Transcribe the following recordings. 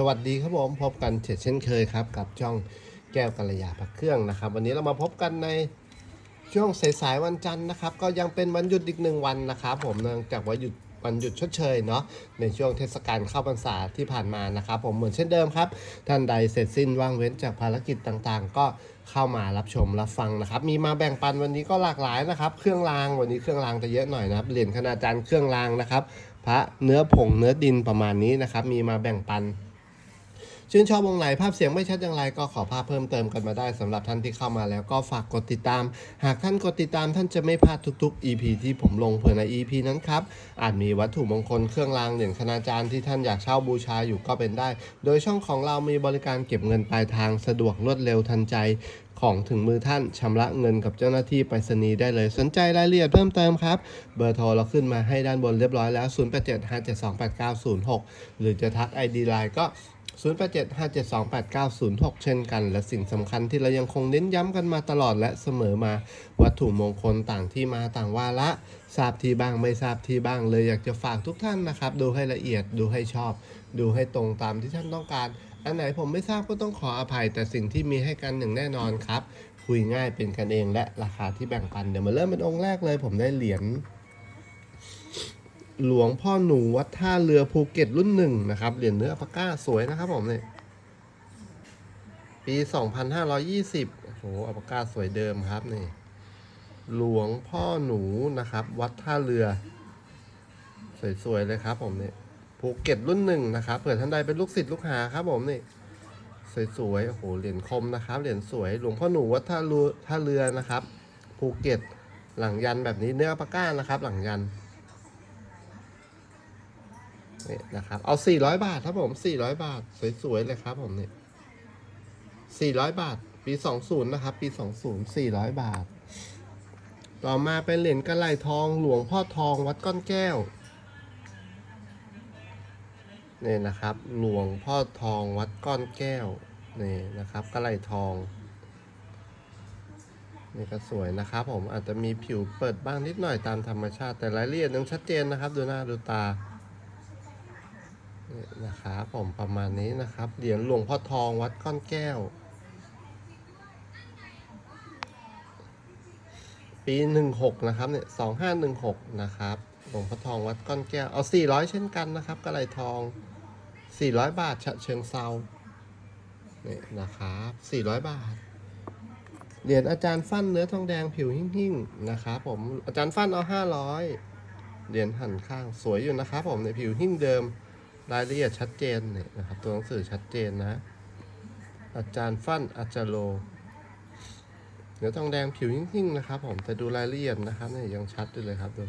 สวัสดีครับผมพบกันเช่นเคยครับ กับช่องแก้วกัลยาพักเครื่องนะครับ วันนี้เรามาพบกันในช่วงสายๆวันจันทร์นะครับ ก็ยังเป็นวันหยุดอีกหนึ่งวันนะครับ ผมเนื่องจากว่าหยุดวันหยุดชดเชยเนาะในช่วงเทศกาลเข้าพรรษาที่ผ่านมานะครับ ผมเหมือนเช่นเดิมครับ ท่านใดเสร็จสิ้นว่างเว้นจากภารกิจต่างๆ ก็เข้ามารับชมรับฟังนะครับ มีมาแบ่งปันวันนี้ก็หลากหลายนะครับ เครื่องรางวันนี้เครื่องรางจะเยอะหน่อยนะครับเหรียญคณาจารย์เครื่องรางนะครับ พระเนื้อผงเนื้อดินประมาณนี้นะครับ มีมาแบ่งปัน ชื่นชอบวงไหนภาพเสียงไม่ชัดอย่างไรก็ขอภาพเพิ่มเติมกันมาได้สำหรับท่านที่เข้ามาแล้วก็ฝากกดติดตาม หากท่านกดติดตามท่านจะไม่พลาดทุกๆ EP ที่ผมลงเผื่อใน EP นั้นครับอาจมีวัตถุมงคลเครื่องรางเหรียญคณาจารย์ที่ท่านอยากเช่าบูชาอยู่ก็เป็นได้ โดยช่องของเรามีบริการเก็บเงินปลายทางสะดวกรวดเร็วทันใจของถึงมือท่านชำระเงินกับเจ้าหน้าที่ไปรษณีย์ได้เลย สนใจรายละเอียดเพิ่มเติมครับ เบอร์โทรเราขึ้นมาให้ด้านบนเรียบร้อยแล้ว 0875728906 หรือจะทัก ID ไลน์ก็ 0875728906 เช่นกัน และสิ่งสำคัญที่เรายังคงเน้นย้ำกันมาตลอดและเสมอมา วัตถุมงคลต่างที่มาต่างวาระทราบที่บ้างไม่ทราบที่บ้างเลยอยากจะฝากทุกท่านนะครับ ดูให้ละเอียดดูให้ชอบ ดูให้ตรงตามที่ท่านต้องการ อันไหนผมไม่ทราบก็ต้องขออภัย แต่สิ่งที่มีให้กันอย่งแน่นอนครับ คุยง่ายเป็นกันเองและราคาที่แบ่งปันเดี๋ยวมาเริ่มเป็นองค์แรกเลย ผมได้เหรียญ หลวงพ่อหนูวัดท่าเรือภูเก็ตรุ่นหนึ่งนะครับ เหรียญเนื้ออัปาก้าสวยนะครับผมเนี่ยปี 2520 โอ้โหอัปาก้าสวยเดิมครับนี่ หลวงพ่อหนูนะครับ วัดท่าเรือ สวยๆเลยครับผมเนี่ยภูเก็ตรุ่นหนึ่งนะครับเผื่อท่านใดเป็นลูกศิษย์ลูกหาครับผมนี่สวยๆโอ้โหเหรียญคมนะครับ เหรียญสวย หลวงพ่อหนูวัดท่าเรือท่าเรือนะครับ ภูเก็ตหลังยันแบบนี้เนื้อปาก้านะครับ หลังยัน นี่นะครับ เอา 400 บาทครับผม 400 บาท สวยๆ เลยครับผมนี่400 บาท ปี 20 นะครับ ปี 20 400 บาท ต่อมาเป็นเหรียญกระไหลทองหลวงพ่อทองวัดก้อนแก้ว นี่นะครับ หลวงพ่อทองวัดก้อนแก้ว นี่นะครับกระไหลทอง นี่ก็สวยนะครับผมอาจจะมีผิวเปิดบ้างนิดหน่อยตามธรรมชาติ แต่รายละเอียดยังชัดเจนนะครับ ดูหน้าดูตา นี่นะครับผมประมาณนี้นะครับเหรียญหลวงพ่อทองวัดก้อนแก้ว ปีหนึ่งหกนะครับเนี่ยสองห้าหนึ่งหกนะครับหลวงพ่อทองวัดก้อนแก้วเอาสี่ร้อยเช่นกันนะครับกระไรทองสี่ร้อยบาทฉะเชิงเซาเนี่ยนะครับสี่ร้อยบาทเหรียญอาจารย์ฟั่นเนื้อทองแดงผิวหิ่งๆนะครับผมอาจารย์ฟั่นเอาห้าร้อยเหรียญหันข้างสวยอยู่นะครับผมในผิวหิ่งเดิม รายละเอียดชัดเจนเนี่ยนะครับ ตัวหนังสือชัดเจนนะ อาจารย์ฟั่นอาจารโลเนื้อทองแดงผิวหิ่งๆนะครับ ผมแต่ดูรายละเอียดนะครับเนี่ยยังชัดอยู่เลยครับดู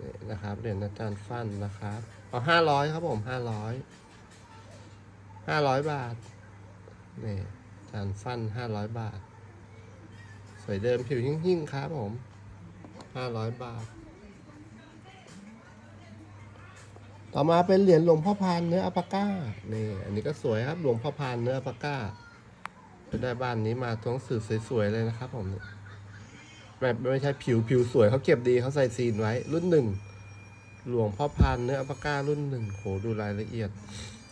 นี่นะครับเหรียญอาจารย์ฟั่นนะครับเอาห้าร้อยครับผมห้าร้อยห้าร้อยบาทนี่อาจารย์ฟั่นห้าร้อยบาท สวยเดิมผิวหิ่งๆครับผมห้าร้อยบาท ต่อมาเป็นเหรียญหลวงพ่อพานเนื้ออัปาก้านี่อันนี้ก็สวยครับหลวงพ่อพานเนื้ออัปาก้าจะได้บ้านนี้มาตัวหนังสื่อสวยๆเลยนะครับผมเนี่ยแบบไม่ใช่ผิวผิวสวยเขาเก็บดีเขาใส่ซีนไว้ รุ่นหนึ่งหลวงพ่อพันเนื้ออัปาก้ารุ่นหนึ่งโหดูรายละเอียด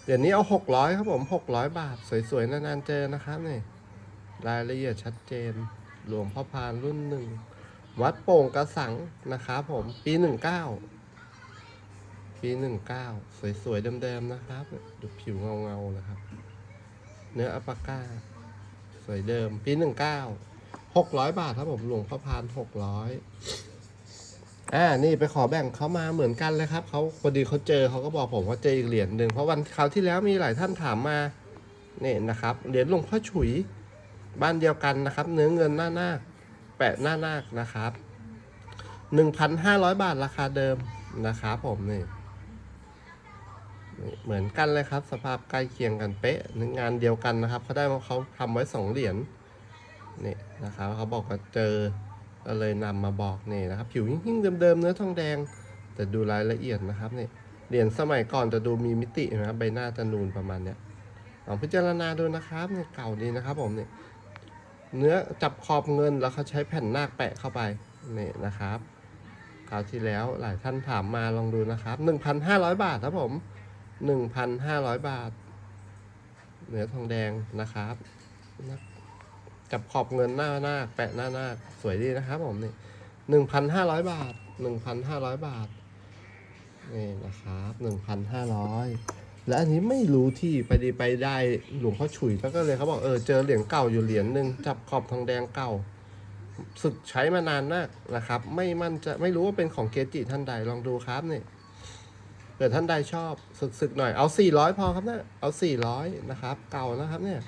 เดี๋ยวนี้เอาหกร้อยครับผมหกร้อยบาท สวยๆนานๆเจอนะครับนี่รายละเอียดชัดเจน หลวงพ่อพานรุ่นหนึ่งวัดโป่งกระสังนะครับผมปีหนึ่งเก้า ปีหนึ่งเก้าสวยๆเดิมๆนะครับ ดูผิวเงาๆนะครับ เนื้ออัปาก้า สวยเดิม ปีหนึ่งเก้าหกร้อยบาทครับผมหลวงพ่อพานหกร้อยอ่า นี่ไปขอแบ่งเขามาเหมือนกันเลยครับเขาพอดีเขาเจอเขาก็บอกผมว่าเจออีกเหรียญหนึ่งเพราะวันคราวที่แล้วมีหลายท่านถามมาเนี่ยนะครับเหรียญหลวงพ่อฉุยบ้านเดียวกันนะครับ เนื้อเงินหน้านาคแปะหน้านาคนะครับหนึ่งพันห้าร้อยบาทราคาเดิมนะครับผมนี่นี่ เหมือนกันเลยครับ สภาพใกล้เคียงกันเป๊ะงานเดียวกันนะครับเขาได้มาเขาทำไว้สองเหรียญนี่นะครับเขาบอกว่าเจอก็เลยนำมาบอกนี่นะครับ ผิวหิ่งๆเดิมๆเนื้อทองแดง แต่ดูรายละเอียดนะครับนี่เหรียญสมัยก่อนจะดูมีมิตินะครับใบหน้าจะนูนประมาณเนี้ยลองพิจารณาดูนะครับเนี่ยเก่าดีนะครับผมเนี่ยเนื้อจับขอบเงินแล้วเขาใช้แผ่นนาคแปะเข้าไปนี่นะครับคราวที่แล้วหลายท่านถามมาลองดูนะครับ 1,500 บาทครับผม หนึ่งพันห้าร้อยบาท เหนือทองแดงนะครับนะจับขอบเงินหน้าหน้าแปะหน้าหน้าสวยดีนะครับผมนี่หนึ่งพันห้าร้อยบาทหนึ่งพันห้าร้อยบาทนี่นะครับหนึ่งพันห้าร้อยและอันนี้ไม่รู้ที่ไปดีไปได้หลวงพ่อฉุยก็เลยเขาบอกเออเจอเหรียญเก่าอยู่เหรียญหนึ่งจับขอบทองแดงเก่าศึกใช้มานานมากนะครับ ไม่มั่นจะไม่รู้ว่าเป็นของเกจิท่านใดลองดูครับนี่ กิดท่านใดชอบศึกศึกหน่อยเอา 400 พอครับนะเอา 400 นะครับ เก่านะครับเนี่ย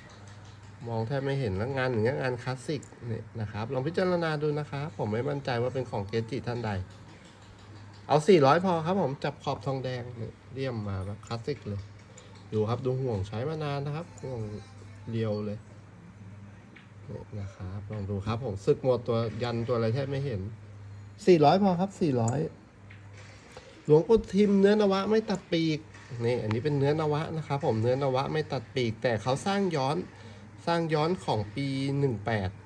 มองแทบไม่เห็นแล้วงานอย่างเงี้ยงานคลาสสิกเนี่ยนะครับ ลองพิจารณาดูนะครับ ผมไม่มั่นใจว่าเป็นของเกจิท่านใด เอา 400 พอครับผมจับขอบทองแดงนี่เลี่ยมมาแบบคลาสสิกเลย ดูครับดูห่วงใช้มานานนะครับห่วงเรียวเลยนี่นะครับลองดูครับผมซึกหมดตัวยันตัวอะไรแทบไม่เห็น 400 พอครับ 400 หลวงปู่ทิมเนื้อนวะไม่ตัดปีกนี่อันนี้เป็นเนื้อนวะนะครับผมเนื้อนวะไม่ตัดปีก แต่เขาสร้างย้อนสร้างย้อนของปี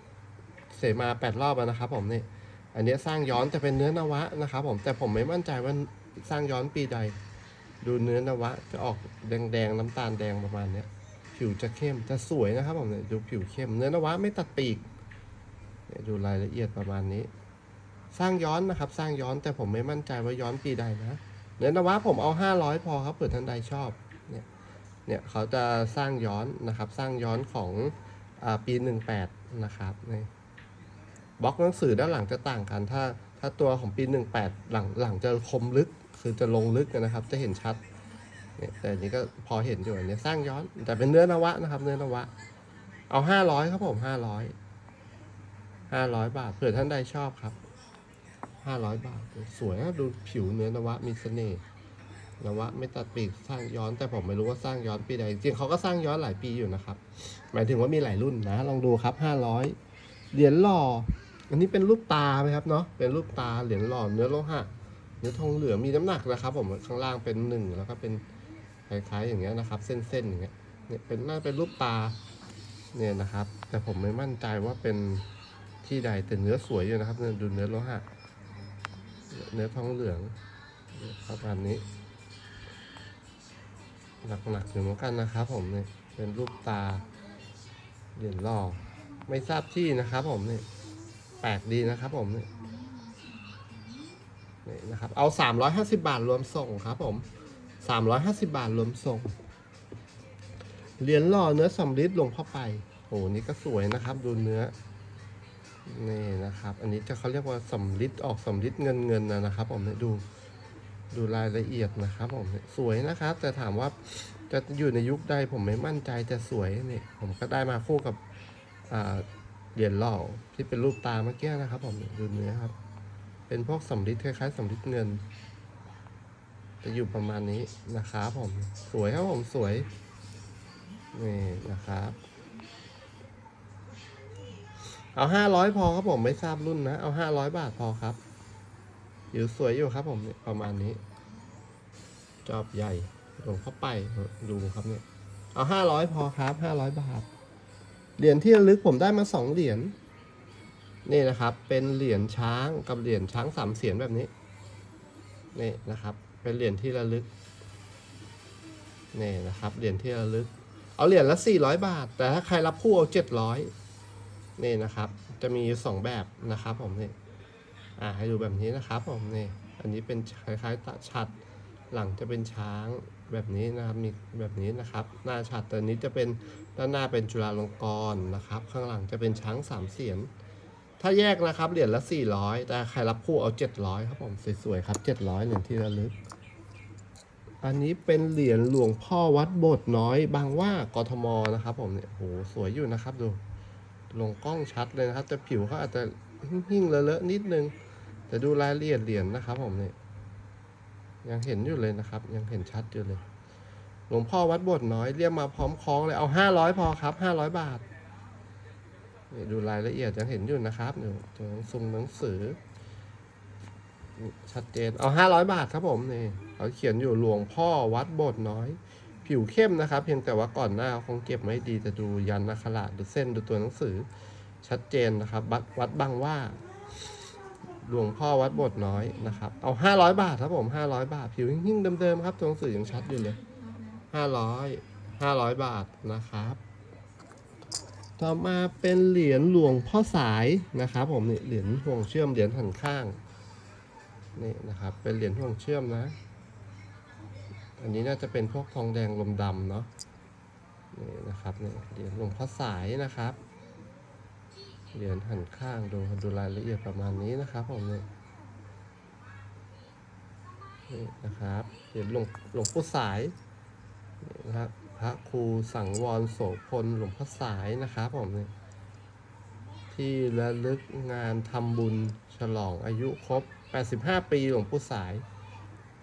18 เสมาแปดรอบนะครับผมนี่อันนี้สร้างย้อนแต่เป็นเนื้อนวะนะครับผมแต่ผมไม่มั่นใจว่าสร้างย้อนปีใด ดูเนื้อนวะจะออกแดงๆน้ำตาลแดงประมาณเนี้ยผิวจะเข้มจะสวยนะครับผมเนี่ยดูผิวเข้ม เนื้อนวะไม่ตัดปีกเนี่ยดูรายละเอียดประมาณนี้ สร้างย้อนนะครับ สร้างย้อนแต่ผมไม่มั่นใจว่าย้อนปีใดนะเนื้อนวะผมเอาห้าร้อยพอครับเผื่อท่านใดชอบเนี่ยเนี่ยเขาจะสร้างย้อนนะครับ สร้างย้อนของอปีหนึ่งแปดนะครับนี่บล็อกหนังสือด้านหลังจะต่างกัน ถ้าถ้าตัวของปีหนึ่งแปดหลังหลังจะคมลึกคือจะลงลึกนะครับ จะเห็นชัดเนี่ยแต่นี้ก็พอเห็นอยู่อันนี้สร้างย้อน แต่เป็นเนื้อนวะนะครับ เนื้อนวะ เอาห้าร้อยครับผมห้าร้อยห้าร้อยบาทเผื่อท่านใดชอบครับ ห้าร้อยบาท สวยนะดูผิวเนื้อนวะมีเสน่ห์นวะไม่ตัดปีกสร้างย้อนแต่ผมไม่รู้ว่าสร้างย้อนปีใดจริงเขาก็สร้างย้อนหลายปีอยู่นะครับ หมายถึงว่ามีหลายรุ่นนะ ลองดูครับห้าร้อยเหรียญหล่อ อันนี้เป็นรูปตาไหมครับเนาะเป็นรูปตาเหรียญหล่อเนื้อโลหะเนื้อทองเหลืองมีน้ำหนักนะครับ ผมข้างล่างเป็นหนึ่งแล้วก็เป็นคล้ายๆอย่างเงี้ยนะครับ เส้นๆอย่างเงี้ยเนี่ยเป็นน่าเป็นรูปตาเนี่ยนะครับ แต่ผมไม่มั่นใจว่าเป็นที่ใดแต่เนื้อสวยอยู่นะครับเนี่ยดูเนื้อโลหะ เนื้อทองเหลืองประมาณนี้ หนักๆอยู่เหมือนกันนะครับ ผมเนี่ยเป็นรูปตาเหรียญหล่อไม่ทราบที่นะครับ ผมเนี่ยแปลกดีนะครับ ผมเนี่ยนี่นะครับ เอา 350 บาทรวมส่งครับ ผมสามร้อยห้าสิบาทรวมส่ง เหรียญหล่อเนื้อสำริดลวงพ่อไปโอ้นี่ก็สวยนะครับ ดูเนื้อ นี่นะครับ อันนี้จะเขาเรียกว่าสำริดออกสำริดเงินเงินนะนะครับผมเนี่ยดูดูรายละเอียดนะครับผมเนี่ยสวยนะครับ แต่ถามว่าจะอยู่ในยุคใดผมไม่มั่นใจจะสวยนี่ผมก็ได้มาคู่กับเหรียญหล่อที่เป็นรูปตาเมื่อกี้นะครับ ผมดูเนื้อครับ เป็นพวกสำริดคล้ายๆสำริดเงิน จะอยู่ประมาณนี้นะครับผมสวยครับผมสวยนี่นะครับ เอาห้าร้อยพอครับผมไม่ทราบรุ่นนะ เอาห้าร้อยบาทพอครับอยู่สวยอยู่ครับผมประมาณนี้ จอบใหญ่ลวงพ่อไปดูครับเนี่ย เอาห้าร้อยพอครับห้าร้อยบาท เหรียญที่ระลึกผมได้มาสองเหรียญนี่นะครับ เป็นเหรียญช้างกับเหรียญช้างสามเสียนแบบนี้นี่นะครับ เป็นเหรียญที่ระลึกนี่นะครับเหรียญที่ระลึก เอาเหรียญละสี่ร้อยบาท แต่ถ้าใครรับคู่เอาเจ็ดร้อย นี่นะครับ จะมีสองแบบนะครับผมนี่อ่าให้ดูแบบนี้นะครับผมนี่อันนี้เป็นคล้ายๆตะชัดหลังจะเป็นช้างแบบนี้นะครับมีแบบนี้นะครับ หน้าชัดแต่อันนี้จะเป็นด้านหน้าเป็นจุฬาลงกรณ์นะครับ ข้างหลังจะเป็นช้างสามเสียน ถ้าแยกนะครับเหรียญละ 400 แต่ใครรับคู่เอา 700 ครับผมสวยๆครับ700เหรียญที่ระลึก อันนี้เป็นเหรียญหลวงพ่อวัดโบสถ์น้อยบางว่ากทมนะครับผมเนี่ยโหสวยอยู่นะครับดู ลงกล้องชัดเลยนะครับ แต่ผิวเขาอาจจะหิ่งๆเลอะๆนิดนึง แต่ดูรายละเอียดเหรียญนะครับผมเนี่ยยังเห็นอยู่เลยนะครับ ยังเห็นชัดอยู่เลย หลวงพ่อวัดบสถ์น้อยเรียกมาพร้อมคล้องเลยเอา500พอครับ500บาทนี่ดูรายละเอียดยังเห็นอยู่นะครับอยู่ตัวหนังซุงหนังสือ ชัดเจนเอาห้าร้อยบาทครับผมนี่เขาเขียนอยู่หลวงพ่อวัดบสถ์น้อย ผิวเข้มนะครับ เพียงแต่ว่าก่อนหน้าคงเก็บไม่ดีแต่ดูยันนักขระดูเส้นดูตัวหนังสือชัดเจนนะครับ วัดวัดบางว่าหลวงพ่อวัดบสถ์น้อยนะครับ เอาห้าร้อยบาทครับผมห้าร้อยบาท ผิวหิ้งเดิมๆครับตัวหนังสือยังชัดอยู่เลยห้าร้อยห้าร้อยบาทนะครับ ต่อมาเป็นเหรียญหลวงพ่อสายนะครับ ผมนี่เหรียญห่วงเชื่อมเหรียญหันข้างนี่นะครับ เป็นเหรียญห่วงเชื่อมนะ อันนี้น่าจะเป็นพวกทองแดงลมดำเนาะนี่นะครับนี่เหรียญหลวงพ่อสายนะครับเหรียญหันข้างดูดูรายละเอียดประมาณนี้นะครับผมเนี่ยนี่นะครับเหรียญหลวงหลวงปู่สายนี่นะครับพระครูสังวรโสพลหลวงพ่อสายนะครับผมเนี่ยที่ระลึกงานทำบุญฉลองอายุครบ 85 ปีหลวงปู่สาย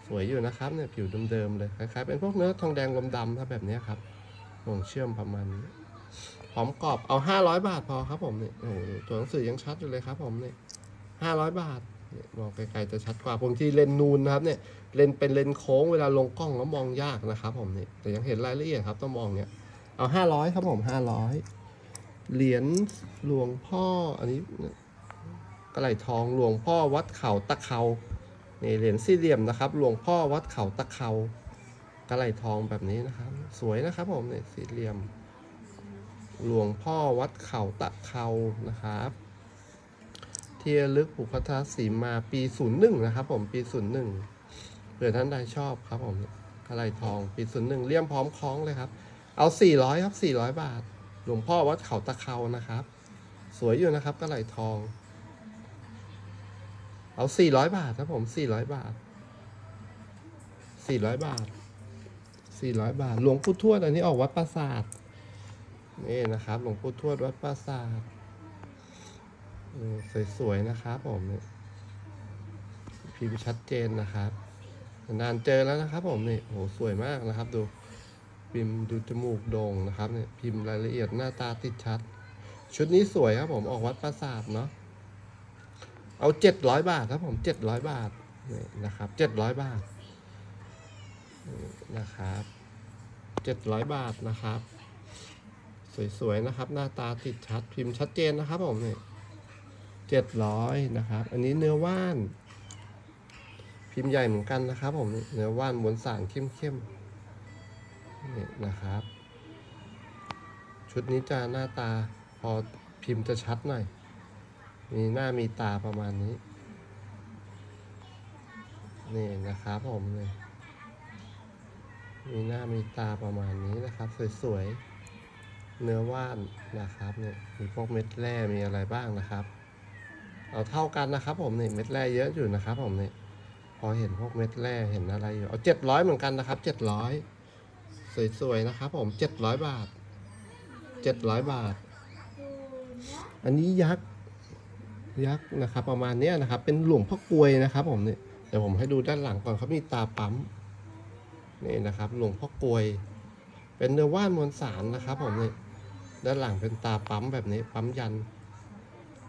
สวยอยู่นะครับเนี่ยผิวเดิมๆเลยคล้ายๆเป็นพวกเนื้อทองแดงลมดำถ้าแบบนี้ครับห่วงเชื่อมประมาณนี้พร้อมกรอบเอา500บาทพอครับผมเนี่ยโอ้โหตัวหนังสือยังชัดอยู่เลยครับ ผมเนี่ย500บาทนี่มองไกลๆจะชัดกว่าผมที่เลนนูนนะครับเนี่ยเลนเป็นเลนโค้งเวลาลงกล้องแล้วมองยากนะครับ ผมเนี่ยแต่ยังเห็นรายละเอียดครับ ต้องมองเนี่ยเอา500ครับผม500เหรียญหลวงพ่ออันนี้กระไหลทองหลวงพ่อวัดเขาตะเขา นี่เหรียญสี่เหลี่ยมนะครับ หลวงพ่อวัดเขาตะเขากระไหลทองแบบนี้นะครับ สวยนะครับผมเนี่ยสี่เหลี่ยม หลวงพ่อวัดเขาตะเขานะครับเทียลึกปุพทสีมาปี 01 นะครับ ผมปี 01เผื่อท่านใดชอบครับผมกระไหลทองปี 01เลี่ยมพร้อมคล้องเลยครับ เอา 400 ครับ 400 บาท หลวงพ่อวัดเขาตะเขานะครับ สวยอยู่นะครับกระไหลทอง เอาสี่ร้อยบาทครับผมสี่ร้อยบาทสี่ร้อยบาทสี่ร้อยบาท หลวงปู่ทวดอันนี้ออกวัดปราสาทนี่นะครับ หลวงปู่ทวดวัดปราสาทสวยๆนะครับผมนี่พิมพ์ชัดเจนนะครับ นานเจอแล้วนะครับ ผมนี่โหสวยมากนะครับ ดูพิมพ์ดูจมูกโด่งนะครับเนี่ยพิมพ์รายละเอียดหน้าตาติดชัด ชุดนี้สวยครับผมออกวัดปราสาทเนาะ เอาเจ็ดร้อยบาทครับผมเจ็ดร้อยบาทนี่นะครับเจ็ดร้อยบาทนะครับเจ็ดร้อยบาทนะครับ สวยๆนะครับ หน้าตาติดชัดพิมพ์ชัดเจนนะครับผมเนี่ยเจ็ดร้อยนะครับ อันนี้เนื้อว่าน พิมพ์ใหญ่เหมือนกันนะครับผมเนื้อว่านมวลสารเข้มๆนี่นะครับ ชุดนี้จะหน้าตาพอพิมพ์จะชัดหน่อย มีหน้ามีตาประมาณนี้ นี่นะครับผมเลย มีหน้ามีตาประมาณนี้นะครับ สวยๆ เนื้อว่านนะครับเนี่ย มีพวกเม็ดแร่มีอะไรบ้างนะครับ เอาเท่ากันนะครับ ผมเนี่ยเม็ดแร่เยอะอยู่นะครับ ผมเนี่ย พอเห็นพวกเม็ดแร่เห็นอะไรอยู่ เอาเจ็ดร้อยเหมือนกันนะครับ เจ็ดร้อยสวยๆนะครับ ผมเจ็ดร้อยบาทเจ็ดร้อยบาท อันนี้ยักษ์ ยักษ์นะครับ ประมาณนี้นะครับ เป็นหลวงพ่อกลวยนะครับผมเนี่ยเดี๋ยวผมให้ดูด้านหลังก่อนเขามีตาปั๊มนี่นะครับ หลวงพ่อกลวย เป็นเนื้อว่านมวลสารนะครับผมเนี่ยด้านหลังเป็นตาปั๊มแบบนี้ปั๊มยัน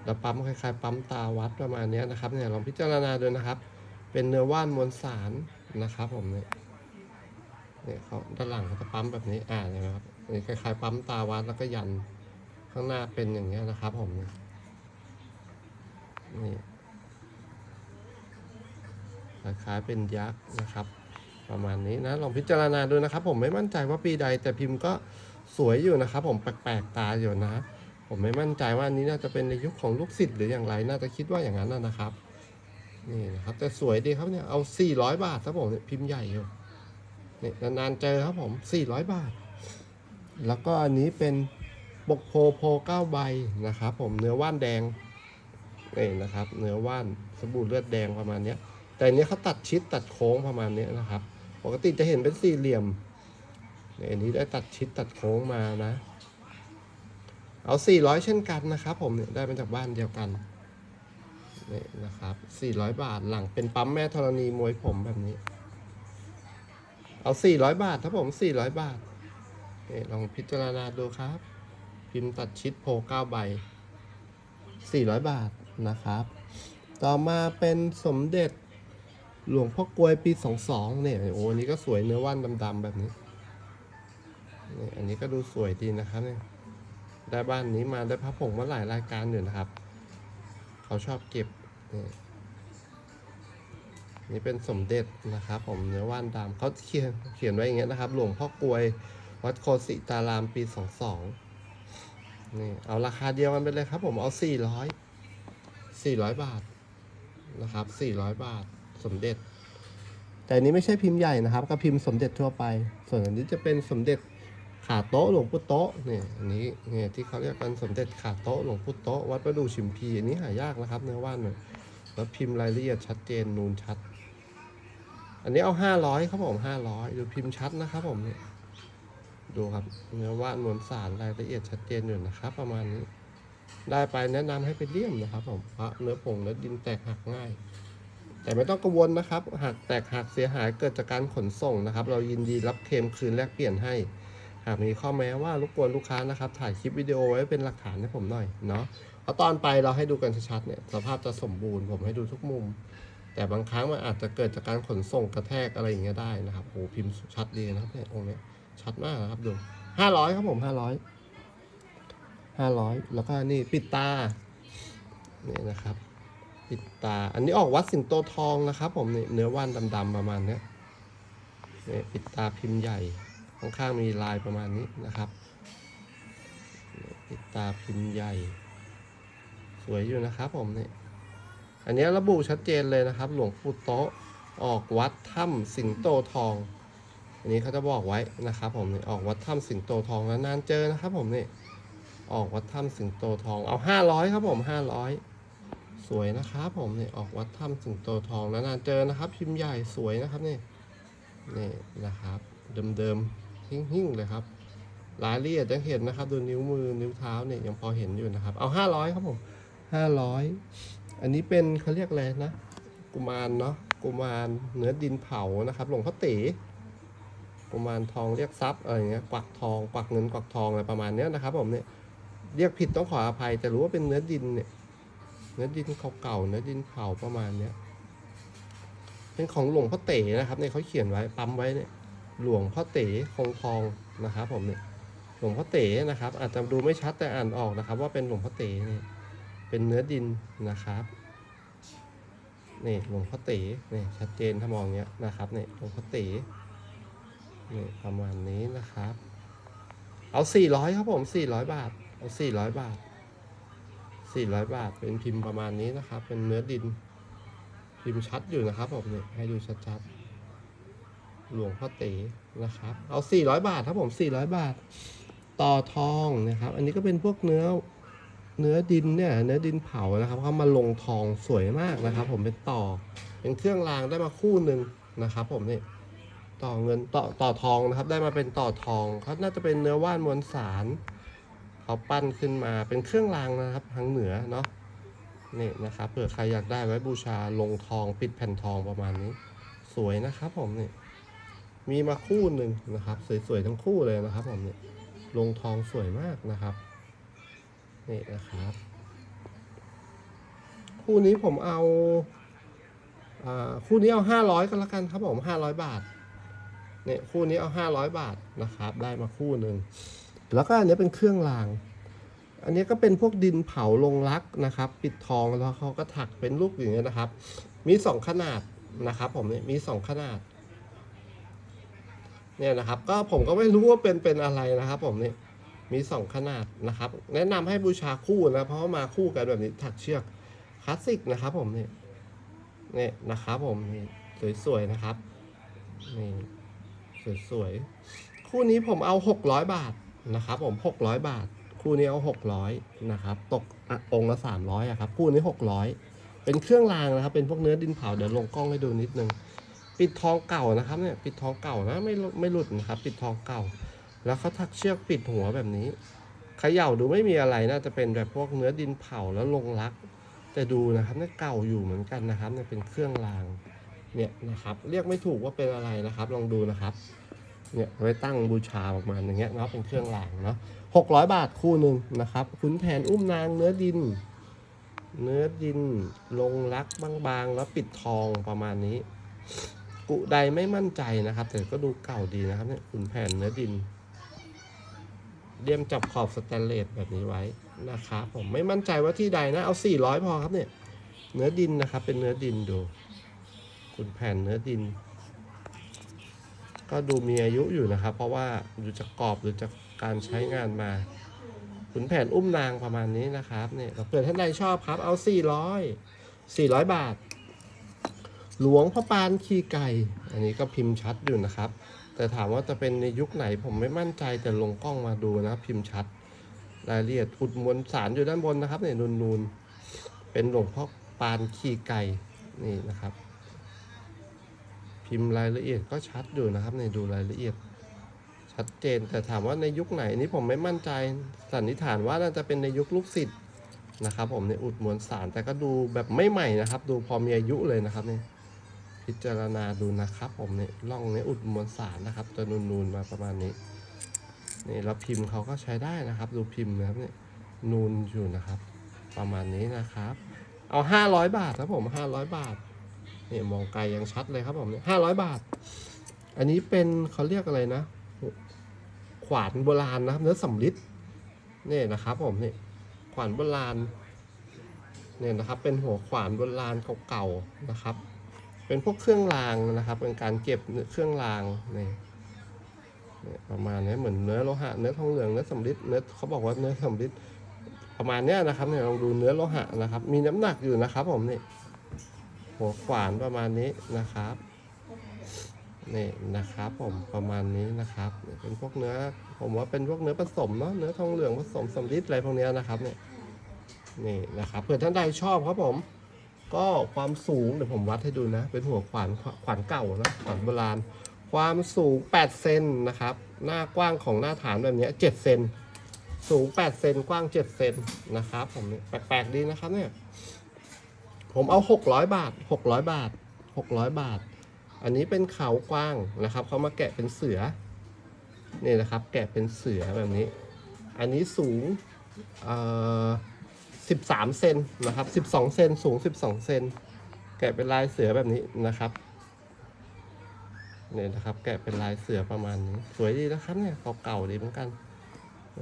แล้วปั๊มคล้ายๆปั๊มตาวัดประมาณนี้นะครับเนี่ยลองพิจารณาดูนะครับ เป็นเนื้อว่านมวลสารนะครับ ผมเนี่ยเนี่ยเขาด้านหลังเขาจะปั๊มแบบนี้อ่าเนไหมครับนี่คล้ายๆปั๊มตาวัดแล้วก็ยันข้างหน้าเป็นอย่างเงี้ยนะครับ ผมเนี่ย นี่คล้ายเป็นยักษ์นะครับ ประมาณนี้นะลองพิจารณาดูนะครับ ผมไม่มั่นใจว่าปีใด แต่พิมพ์ก็สวยอยู่นะครับ ผมแปลกๆตาอยู่นะ ผมไม่มั่นใจว่าอันนี้น่าจะเป็นในยุคของลูกศิษย์หรืออย่างไรน่าจะคิดว่าอย่างนั้นนะนะครับนี่นะครับแต่สวยดีครับเนี่ยเอา 400 บาทครับผมเนี่ยพิมพ์ใหญ่อยู่นี่นานๆเจอครับผม 400 บาท แล้วก็อันนี้เป็นบกโพโพเก้าใบนะครับ ผมเนื้อว่านแดง นี่นะครับ เนื้อว่านสบู่เลือดแดงประมาณนี้แต่อันนี้เขาตัดชิดตัดโค้งประมาณนี้นะครับ ปกติจะเห็นเป็นสี่เหลี่ยมเนี่ยอันนี้ได้ตัดชิดตัดโค้งมานะ เอาสี่ร้อยเช่นกันนะครับผมเนี่ยได้มาจากบ้านเดียวกันนี่นะครับสี่ร้อยบาทหลังเป็นปั๊มแม่ธรณีมวยผมแบบนี้ เอาสี่ร้อยบาทครับผมสี่ร้อยบาทนี่ลองพิจารณาดูครับ พิมพ์ตัดชิดโพเก้าใบ 400 บาท นะครับ ต่อมาเป็นสมเด็จหลวงพ่อกลวยปี 22 เนี่ยโอ้อันนี้ก็สวยเนื้อว่านดำๆแบบนี้นี่อันนี้ก็ดูสวยดีนะครับเนี่ยได้บ้านนี้มาได้พระผงมาหลายรายการอยู่นะครับ เขาชอบเก็บนี่นี่เป็นสมเด็จนะครับ ผมเนื้อว่านดำเขาเขียนเขียนไว้อย่างเงี้ยนะครับ หลวงพ่อกลวยวัดโคสิตารามปีสองสองนี่เอาราคาเดียวกันไปเลยครับ ผมเอาสี่ ร้อยสี่ร้อยบาทนะครับสี่ร้อยบาทสมเด็จ แต่อันนี้ไม่ใช่พิมพ์ใหญ่นะครับ ก็พิมพ์สมเด็จทั่วไป ส่วนอันนี้จะเป็นสมเด็จขาโต๊ะหลวงปู่โต๊ะเนี่ยอันนี้เนี่ยที่เขาเรียกกันสมเด็จขาโต๊ะหลวงปู่โต๊ะวัดประดูชิมพีอันนี้หายากนะครับ เนื้อว่านเนี่ยแล้วพิมพ์รายละเอียดชัดเจนนูนชัด อันนี้เอาห้าร้อยครับผมห้าร้อยดูพิมพ์ชัดนะครับผมเนี่ยดูครับเนื้อว่านวลสารรายละเอียดชัดเจนอยู่นะครับ ประมาณนี้ ได้ไปแนะนำให้ไปเลี่ยมนะครับผมเพราะเนื้อผงเนื้อดินแตกหักง่าย แต่ไม่ต้องกังวลนะครับ หากแตกหักเสียหายเกิดจากการขนส่งนะครับ เรายินดีรับเคลมคืนแลกเปลี่ยนให้ หากมีข้อแม้ว่ารบกวนลูกค้านะครับ ถ่ายคลิปวิดีโอไว้เป็นหลักฐานให้ผมหน่อยเนาะเพราะตอนไปเราให้ดูกันชัดๆเนี่ยสภาพจะสมบูรณ์ผมให้ดูทุกมุม แต่บางครั้งมันอาจจะเกิดจากการขนส่งกระแทกอะไรอย่างเงี้ยได้นะครับโอ้พิมพ์ชัดดีนะครับเนี่ยองค์เนี้ยชัดมากนะครับดูห้าร้อยครับผมห้าร้อย ห้าร้อยแล้วก็นี่ปิดตานี่นะครับ ปิดตา อันนี้ออกวัดสิงโตทองนะครับ ผมนี่เนื้อว่านดำๆประมาณนี้นี่ปิดตาพิมพ์ใหญ่ ข้างๆมีลายประมาณนี้นะครับ ปิดตาพิมพ์ใหญ่ สวยอยู่นะครับ ผมนี่อันนี้ระบุชัดเจนเลยนะครับ หลวงปู่โตะออกวัดถ้ำสิงโตทอง อันนี้เขาจะบอกไว้นะครับ ผมนี่ออกวัดถ้ำสิงโตทองนานๆเจอนะครับ ผมนี่ ออกวัดถ้ำสิงโตทอง เอาห้าร้อยครับผมห้าร้อยสวยนะครับผมเนี่ยออกวัดถ้ำสิงโตทองนานๆเจอนะครับ พิมพ์ใหญ่สวยนะครับนี่นี่นะครับ เดิมๆหิ่งๆเลยครับรายละเอียดยังเห็นนะครับ ดูนิ้วมือนิ้วเท้าเนี่ยยังพอเห็นอยู่นะครับ เอาห้าร้อยครับผมห้าร้อยอันนี้เป็นเขาเรียกอะไรนะ กุมารเนาะกุมารเนื้อดินเผานะครับ หลวงพ่อต๋กุมารทองเรียกทรัพย์อะไรอย่างเงี้ยกวักทองกวักเงินกวักทองอะไรประมาณเนี้ยนะครับผมเนี่ย เรียกผิดต้องขออภัย แต่รู้ว่าเป็นเนื้อดินเนี่ย เนื้อดินเก่าๆเนื้อดินเผาประมาณเนี้ยเป็นของหลวงพ่อเต๋นะครับเนี่ยเขาเขียนไว้ปั๊มไว้เนี่ย หลวงพ่อเต๋คงทองนะครับผมเนี่ยหลวงพ่อเต๋นะครับ อาจจะดูไม่ชัดแต่อ่านออกนะครับ ว่าเป็นหลวงพ่อเต๋เนี่ยเป็นเนื้อดินนะครับนี่หลวงพ่อเต๋เนี่ยชัดเจนถ้ามองเนี้ยนะครับเนี่ยหลวงพ่อเต๋เนี่ยประมาณนี้นะครับ เอาสี่ร้อยครับผมสี่ร้อยบาท สี่ร้อยบาทสี่ร้อยบาท เป็นพิมพ์ประมาณนี้นะครับ เป็นเนื้อดิน พิมพ์ชัดอยู่นะครับผมเนี่ยให้ดูชัดๆ หลวงพ่อเต๋นะครับ เอาสี่ร้อยบาทครับผมสี่ร้อยบาท ต่อทองนะครับ อันนี้ก็เป็นพวกเนื้อเนื้อดินเนี่ยเนื้อดินเผานะครับเขามาลงทองสวยมากนะครับ ผมเป็นต่อเป็นเครื่องรางได้มาคู่หนึ่งนะครับผมนี่ต่อเงินต่อต่อทองนะครับ ได้มาเป็นต่อทองเขาน่าจะเป็นเนื้อว่านมวลสาร เขาปั้นขึ้นมาเป็นเครื่องรางนะครับทางเหนือเนาะนี่นะครับเผื่อใครอยากได้ไว้บูชาลงทองปิดแผ่นทองประมาณนี้ สวยนะครับผมนี่มีมาคู่หนึ่งนะครับ สวยๆทั้งคู่เลยนะครับผมนี่ลงทองสวยมากนะครับนี่นะครับ คู่นี้ผมเอาคู่นี้เอาห้าร้อยก็แล้วกันครับผมห้าร้อยบาทเนี่ยคู่นี้เอาห้าร้อยบาทนะครับ ได้มาคู่หนึ่ง แล้วก็อันนี้เป็นเครื่องราง อันนี้ก็เป็นพวกดินเผาลงรักนะครับ ปิดทองแล้วเขาก็ถักเป็นลูกอย่างเงี้ยนะครับ มีสองขนาดนะครับ ผมเนี่ยมีสองขนาด เนี่ยนะครับ ก็ผมก็ไม่รู้ว่าเป็นเป็นอะไรนะครับ ผมเนี่ยมีสองขนาดนะครับ แนะนำให้บูชาคู่นะเพราะามาคู่กันแบบนี้ถักเชือกคลาสสิกนะครับ ผมนี่เนี่ยนะครับ ผมนี่สวยๆนะครับนี่สวยๆคู่นี้ผมเอาหกร้อยบาท นะครับผมหกร้อยบาท คู่นี้เอาหกร้อยนะครับ ตกอองค์ละสามร้อยอะครับ คู่นี้หกร้อยเป็นเครื่องรางนะครับ เป็นพวกเนื้อดินเผา เดี๋ยวลงกล้องให้ดูนิดนึง ปิดทองเก่านะครับเนี่ย ปิดทองเก่านะ ไม่ไม่หลุดนะครับ ปิดทองเก่า แล้วเขาถักเชือกปิดหัวแบบนี้เขย่าดูไม่มีอะไรน่าจะเป็นแบบพวกเนื้อดินเผาแล้วลงรัก แต่ดูนะครับนี่เก่าอยู่เหมือนกันนะครับเนี่ยเป็นเครื่องราง เนี่ยนะครับ เรียกไม่ถูกว่าเป็นอะไรนะครับ ลองดูนะครับ เนี่ยไว้ตั้งบูชาออกมาณอย่างเงี้ยเนาะเป็นเครื่องรางเนาะหกร้อยบาทคู่หนึ่งนะครับขุนแผนอุ้มนางเนื้อดิน เนื้อดินลงรักบางๆ แล้วปิดทองประมาณนี้ กุใดไม่มั่นใจนะครับ แต่ก็ดูเก่าดีนะครับเนี่ยขุนแผนเนื้อดินเลี่ยมจับขอบสแตนเลสแบบนี้ไว้นะครับผมไม่มั่นใจว่าที่ใดนะ เอา 400 พอครับเนี่ย เนื้อดินนะครับ เป็นเนื้อดินดูขุนแผนเนื้อดิน ก็ดูมีอายุอยู่นะครับ เพราะว่าดูจากกรอบหรือจากการใช้งานมาขุนแผนอุ้มนางประมาณนี้นะครับเนี่ยเราเปิดท่านใดชอบครับ เอา 400 400 บาท หลวงพ่อปานขี่ไก่ อันนี้ก็พิมพ์ชัดอยู่นะครับ แต่ถามว่าจะเป็นในยุคไหนผมไม่มั่นใจแต่ลงกล้องมาดูนะครับพิมพ์ชัด รายละเอียดอุดมวลสารอยู่ด้านบนนะครับเนี่ยนูนๆเป็นหลวงพ่อปานขี่ไก่นี่นะครับ พิมพ์รายละเอียดก็ชัดอยู่นะครับเนี่ยดูรายละเอียด ชัดเจนแต่ถามว่าในยุคไหนนี้ผมไม่มั่นใจสันนิษฐานว่าน่าจะเป็นในยุคลูกศิษย์นะครับ ผมในยอุดมวลสารแต่ก็ดูแบบไม่ใหม่นะครับ ดูพอมีอายุเลยนะครับเนี่ยพิจารณาดูนะครับ ผมเนี่ยล่องในยอุดมวลสารนะครับจะนูนๆมาประมาณนี้นี่แล้วพิมพ์เขาก็ใช้ได้นะครับ ดูพิมพ์นะครับเนี่ยนูนอยู่นะครับ ประมาณนี้นะครับ เอาห้าร้อยบาทครับผมห้าร้อยบาท นี่มองไกลยังชัดเลยครับผมเนี่ยห้าร้อยบาท อันนี้เป็นเขาเรียกอะไรนะ ขวานโบราณนะครับ เนื้อสำริดนี่ยนะครับผมนี่ขวานโบราณเนี่ยนะครับ เป็นหัวขวานโบราณเก่าๆนะครับ เป็นพวกเครื่องรางนะครับ เป็นการเก็บเครื่องรางเนี่นี่ประมาณนี้เหมือนเนื้อโลหะเนื้อทองเหลืองเนื้อสำริดเนื้อเขาบอกว่าเนื้อสำริดประมาณนี้นะครับเนี่ยลองดูเนื้อโลหะนะครับ มีน้ำหนักอยู่นะครับผมนี่ หัวขวานประมาณนี้นะครับนี่นะครับผมประมาณนี้นะครับเป็นพวกเนื้อ ผมว่าเป็นพวกเนื้อผสมเนาะเนื้อทองเหลืองผสมสำลิดอะไรพวกเนี้ยนะครับเนี่ยนี่นะครับเผื่อท่านใดชอบครับผม ก็ความสูงเดี๋ยวผมวัดให้ดูนะ เป็นหัวขวานขวานเก่านะขวานโบราณ ความสูง8เซนนะครับ หน้ากว้างของหน้าฐานแบบเนี้ย7เซนสูง8เซนกว้าง7เซนนะครับผมแปลกๆดีนะครับเนี่ย ผมเอา 600 บาท 600 บาท 600 บาท อันนี้เป็นเขากว้างนะครับ เขามาแกะเป็นเสือ นี่นะครับ แกะเป็นเสือแบบนี้ อันนี้สูงเอ่อ13 เซนนะครับ 12 เซน สูง 12 เซน แกะเป็นลายเสือแบบนี้นะครับเนี่ยนะครับแกะเป็นลายเสือประมาณนี้ สวยดีนะครับเนี่ยเก่าๆดีเหมือนกัน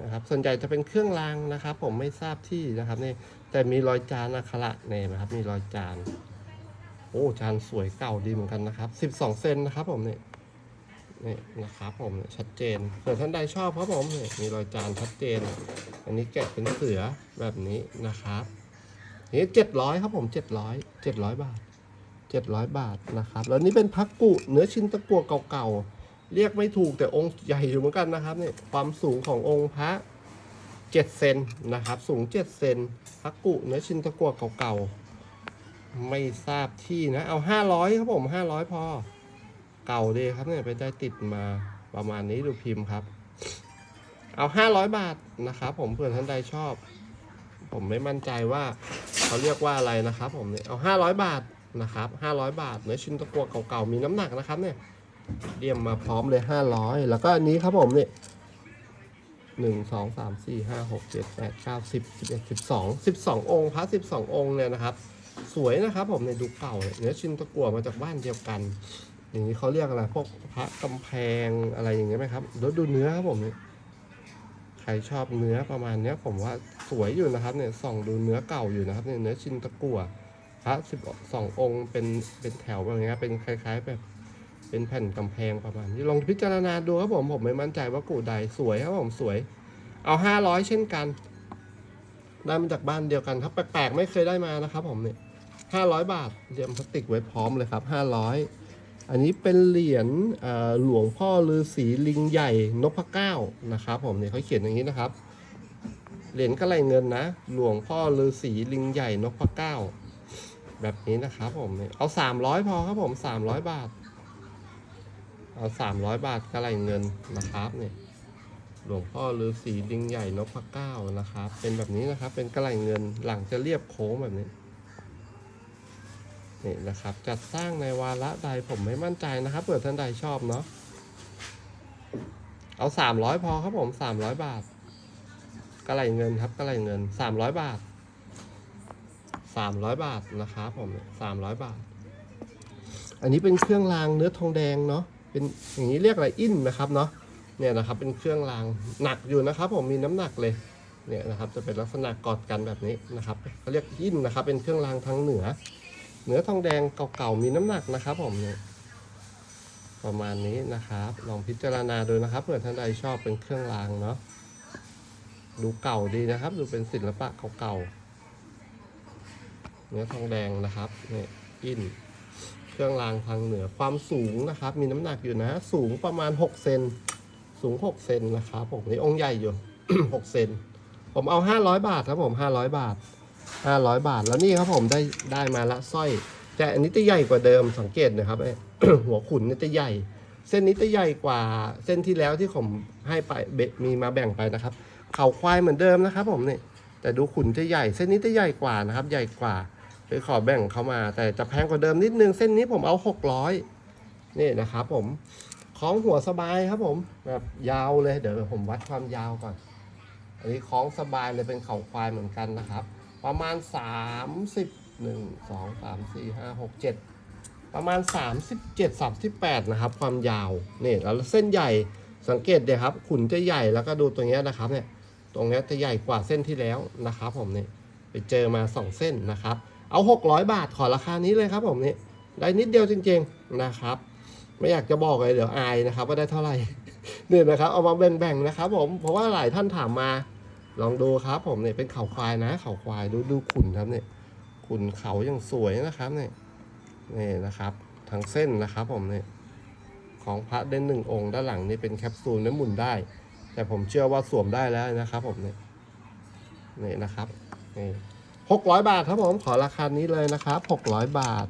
นะครับส่วนใหญ่จะเป็นเครื่องรางนะครับ ผมไม่ทราบที่นะครับนี่ แต่มีรอยจานอักขระเนี่ยนะครับ มีรอยจาน โอ้จานสวยเก่าดีเหมือนกันนะครับ 12 เซนนะครับผมเนี่ยนี่นะครับผมเนี่ยชัดเจนเผื่อท่านใดชอบครับผมเนี่ยมีรอยจานชัดเจน อันนี้แกะเป็นเสือแบบนี้นะครับนี่เจ็ดร้อยครับผมเจ็ดร้อยเจ็ดร้อยบาทเจ็ดร้อยบาทนะครับ แล้วนี่เป็นพักกุเนื้อชิ้นตะกั่วเก่าๆเรียกไม่ถูกแต่องค์ใหญ่อยู่เหมือนกันนะครับเนี่ยความสูงขององค์พระ เจ็ดเซนนะครับ สูงเจ็ดเซนพักกุเนื้อชิ้นตะกัวเก่าๆ ไม่ทราบที่นะ เอาห้าร้อยครับผมห้าร้อยพอ เก่าดีครับเนี่ยไปได้ติดมาประมาณนี้ดูพิมพ์ครับ เอาห้าร้อยบาทนะครับผมเผื่อท่านใดชอบ ผมไม่มั่นใจว่าเขาเรียกว่าอะไรนะครับ ผมเนี่ยเอาห้าร้อยบาทนะครับห้าร้อยบาท เนื้อชิ้นตะกัวเก่าๆ มีน้ำหนักนะครับเนี่ยเตรียมมาพร้อมเลยห้าร้อยแล้วก็อันนี้ครับผมเนี่ย หนึ่งสองสามสี่ห้าหกเจ็ดแปดเก้าสิบสิบเอ็ดสิบสองสิบสององค์พระสิบสององค์เนี่ยนะครับ สวยนะครับผมในดูเก่าเนื้อชิ้นตะกัวมาจากบ้านเดียวกัน อย่างนี้เขาเรียกอะไรพวกพระกำแพงอะไรอย่างเงี้ยไหมครับแล้วดูเนื้อครับผมเนี่ยใครชอบเนื้อประมาณเนี้ยผมว่าสวยอยู่นะครับเนี่ยส่องดูเนื้อเก่าอยู่นะครับเนี่ยเนื้อชินตะกั่วพระสิบสององค์เป็นเป็นแถวแบบเนี้ยเป็นคล้าย ๆ แบบ เป็นแผ่นกำแพงประมาณนี้ลองพิจารณาดูครับผมผมไม่มั่นใจว่ากูใดสวยครับผมสวย เอาห้าร้อยเช่นกันได้มาจากบ้านเดียวกันครับ แปลกๆไม่เคยได้มานะครับผมเนี่ยห้าร้อยบาทเตรียมพลาสติกไว้พร้อมเลยครับห้าร้อยอันนี้เป็นเหรียญหลวงพ่อฤาษีลิงใหญ่นพเก้านะครับ ผมเนี่ยเขาเขียนอย่างนี้นะครับ เหรียญกระไรเงินนะ หลวงพ่อฤาษีลิงใหญ่นพเก้าแบบนี้นะครับผมเนี่ยเอาสามร้อยพอครับผมสามร้อยบาท เอาสามร้อยบาทกระไรเงินนะครับเนี่ยหลวงพ่อฤาษีลิงใหญ่นพเก้านะครับ เป็นแบบนี้นะครับ เป็นกระไรเงินหลังจะเรียบโค้งแบบนี้นี่นะครับ จัดสร้างในวาระใดผมไม่มั่นใจนะครับเผื่อท่านใดชอบเนาะเอาสามร้อยพอครับผมสามร้อยบาทกระไรเงินครับกระไรเงินสามร้อยบาทสามร้อยบาทนะครับผมสามร้อยบาท อันนี้เป็นเครื่องรางเนื้อทองแดงเนาะ เป็นอย่างนี้เรียกอะไรอินนะครับเนาะเนี่ยนะครับเป็นเครื่องรางหนักอยู่นะครับ ผมมีน้ำหนักเลยเนี่ยนะครับจะเป็นลักษณะกอดกันแบบนี้นะครับเขาเรียกอินนะครับ เป็นเครื่องรางทางเหนือเนื้อทองแดงเก่าๆมีน้ำหนักนะครับ ผมเนี่ยประมาณนี้นะครับ ลองพิจารณาดูนะครับเผื่อท่านใดชอบเป็นเครื่องรางเนาะดูเก่าดีนะครับ ดูเป็นศิลปะเก่าๆเนื้อทองแดงนะครับเนี่ยอิน เครื่องรางทางเหนือความสูงนะครับ มีน้ำหนักอยู่นะ สูงประมาณ6เซนสูง6เซนนะครับผมนี่องค์ใหญ่อยู่ 6เซนผมเอา 500 บาทครับผม500 บาท 500 บาทแล้วนี่ครับผมได้ได้มาละสร้อย แต่อันนี้จะใหญ่กว่าเดิมสังเกตนะครับไอหัวขุนนี่จะใหญ่ เส้นนี้จะใหญ่กว่าเส้นที่แล้วที่ผมให้ไปเบมีมาแบ่งไปนะครับเขาควายเหมือนเดิมนะครับ ผมนี่แต่ดูขุนจะใหญ่ เส้นนี้จะใหญ่กว่านะครับ ใหญ่กว่า ไปขอแบ่งเขามา แต่จะแพงกว่าเดิมนิดนึง เส้นนี้ผมเอาหกร้อยนี่นะครับผมคล้องหัวสบายครับผมแบบยาวเลยเดี๋ยวผมวัดความยาวก่อน อันนี้คล้องสบายเลยเป็นเขาควายเหมือนกันนะครับ ประมาณสามสิบหนึ่งสองสามสี่ห้าหกเจ็ดประมาณสามสิบเจ็ดสามสิบแปดนะครับ ความยาวนี่แล้วเส้นใหญ่สังเกตเดี๋ยครับ ขุนจะใหญ่แล้วก็ดูตรงนี้นะครับเนี่ยตรงนี้จะใหญ่กว่าเส้นที่แล้วนะครับ ผมนี่ไปเจอมาสองเส้นนะครับ เอา 600 บาทขอราคานี้เลยครับผมนี่ได้นิดเดียวจริง ๆนะครับ ไม่อยากจะบอกเลยเดี๋ยวอายนะครับ ว่าได้เท่าไหร่เนี่ยนะครับเอามาแบ่งๆนะครับ ผมเพราะว่าหลายท่านถามมา ลองดูครับ ผมเนี่ยเป็นเขาควายนะ เขาควายดูดูขุนครับเนี่ยขุนเขาอยังสวยนะครับเนี่ยนี่นะครับทั้งเส้นนะครับ ผมเนี่ยของพระเด่นหนึ่งองค์ด้านหลังนี่เป็นแคปซูลน้ำหมุนได้ แต่ผมเชื่อว่าสวมได้แล้วนะครับ ผมเนี่ยนี่นะครับนี่ หกร้อยบาทครับผมขอราคานี้เลยนะครับหกร้อยบาท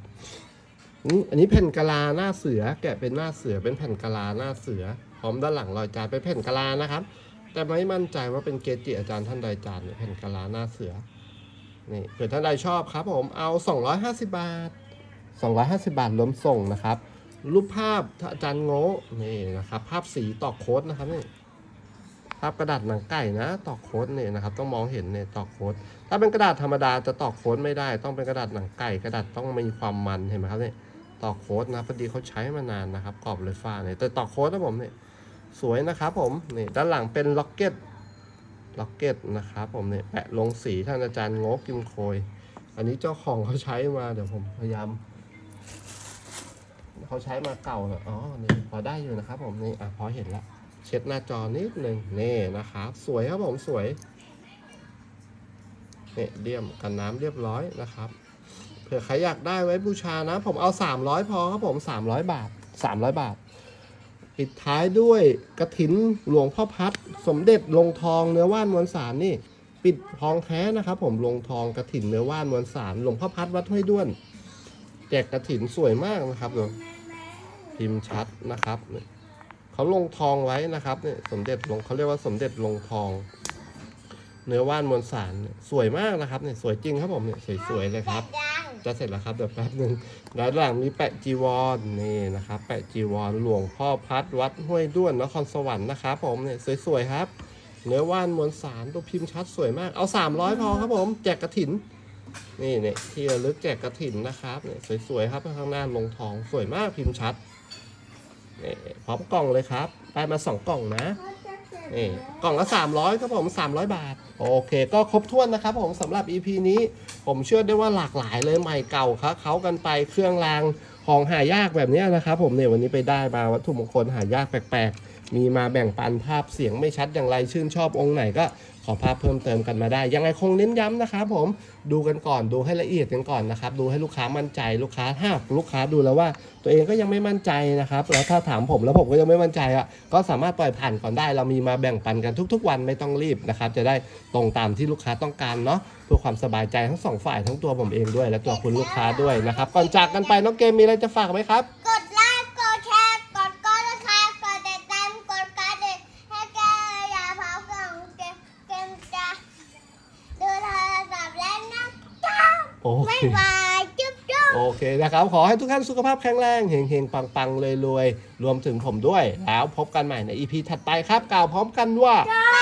อันนี้แผ่นกะลาหน้าเสือแกะเป็นหน้าเสือเป็นแผ่นกะลาหน้าเสือ พร้อมด้านหลังรอยจานเป็นแผ่นกะลานะครับ แต่ไม่มั่นใจว่าเป็นเกจิอาจารย์ท่านใดจานเนี่ยแผ่นกะลาหน้าเสือนี่เผื่อท่านใดชอบครับผมเอา 250 บาท 250 บาทรวมส่งนะครับ รูปภาพอาจารย์โง่นี่นะครับ ภาพสีต่อโค้ดนะครับนี่ ภาพกระดาษหนังไก่นะตอกโค้ดเนี่ยนะครับต้องมองเห็นเนี่ยตอกโค้ดถ้าเป็นกระดาษธรรมดาจะตอกโค้ดไม่ได้ ต้องเป็นกระดาษหนังไก่ กระดาษต้องมีความมันเห็นไหมครับเนี่ยตอกโค้ดนะพอดีเขาใช้มานานนะครับกรอบเลยฟ้าเนี่ยแต่ตอกโค้ดนะผมเนี่ยสวยนะครับผมนี่ด้านหลังเป็นล็อกเก็ตล็อกเก็ตนะครับผมเนี่ยแปะลงสีท่านอาจารย์งกกิมโคย อันนี้เจ้าของเขาใช้มาเดี๋ยวผมพยายามเขาใช้มาเก่าแล้วอ๋อนี่พอได้อยู่นะครับผมนี่อะพอเห็นแล้ว เช็ดหน้าจอนิดหนึ่งนี่นะครับ สวยครับผมสวยเนี่ยเดี่ยมกันน้ำเรียบร้อยนะครับเผื่อใครอยากได้ไว้บูชานะ ผมเอา 300 พอครับผม300 บาท 300 บาท ปิดท้ายด้วยกระถินหลวงพ่อพัด สมเด็จลงทองเนื้อว่านมวลสารนี่ ปิดทองแท้นะครับ ผมลงทองกระถินเนื้อว่านมวลสารหลวงพ่อพัดวัดห้วยด้วน แจกกระถินสวยมากนะครับเดี๋ยวพิมพ์ชัดนะครับ เขาลงทองไว้นะครับเนี่ยสมเด็จลงเขาเรียกว่าสมเด็จลงทอง เนื้อว่านมวลสารสวยมากนะครับเนี่ยสวยจริงครับผมเนี่ยสวยๆเลยครับ จะเสร็จแล้วครับเดี๋ยวแป๊บหนึ่งด้านหลังมีแปะจีวรนี่นะครับ แปะจีวรหลวงพ่อพัดวัดห้วยด้วนนครสวรรค์นะครับผมเนี่ยสวยๆครับ เนื้อว่านมวลสารตัวพิมพ์ชัดสวยมากเอา 300พอครับผมแจกกระถินนี่เนี่ยที่ระลึกแจกกระถินนะครับเนี่ยสวยๆครับข้างหน้าลงทองสวยมากพิมพ์ชัด นี่พร้อมกล่องเลยครับ ได้มาสองกล่องนะนี่กล่องละ300ครับผม300 บาท โอเค ก็ครบถ้วนนะครับผมสำหรับ EP นี้ ผมเชื่อได้ว่าหลากหลายเลยใหม่เก่าครับเขากันไปเครื่องรางของหายากแบบเนี้ยนะครับ ผมเนี่ยวันนี้ไปได้มาวัตถุมงคลหายากแปลกๆ มีมาแบ่งปันภาพเสียงไม่ชัดอย่างไรชื่นชอบองค์ไหนก็ขอภาพเพิ่มเติมกันมาได้ ยังไงคงเน้นย้ำนะครับผมดูกันก่อนดูให้ละเอียดกันก่อนนะครับ ดูให้ลูกค้ามั่นใจลูกค้าถ้าลูกค้าดูแล้วว่า ตัวเองก็ยังไม่มั่นใจนะครับ แล้วถ้าถามผมแล้วผมก็ยังไม่มั่นใจอะก็สามารถปล่อยผ่านก่อนได้ เรามีมาแบ่งปันกันทุก ๆ วันไม่ต้องรีบนะครับ จะได้ตรงตามที่ลูกค้าต้องการเนาะเพื่อความสบายใจทั้งสองฝ่ายทั้งตัวผมเองด้วย และตัวคุณลูกค้าด้วยนะครับก่อนจากกันไปน้องเกมมีอะไรจะฝากไหมครับกด โอเคบ๊ายบายจุ๊บจุ๊บโอเคนะครับ ขอให้ทุกท่านสุขภาพแข็งแรงเฮงๆ ปังๆเลยรวยๆรวมถึงผมด้วย แล้วพบกันใหม่ใน EP ถัดไปครับ กล่าวพร้อมกันว่าสวั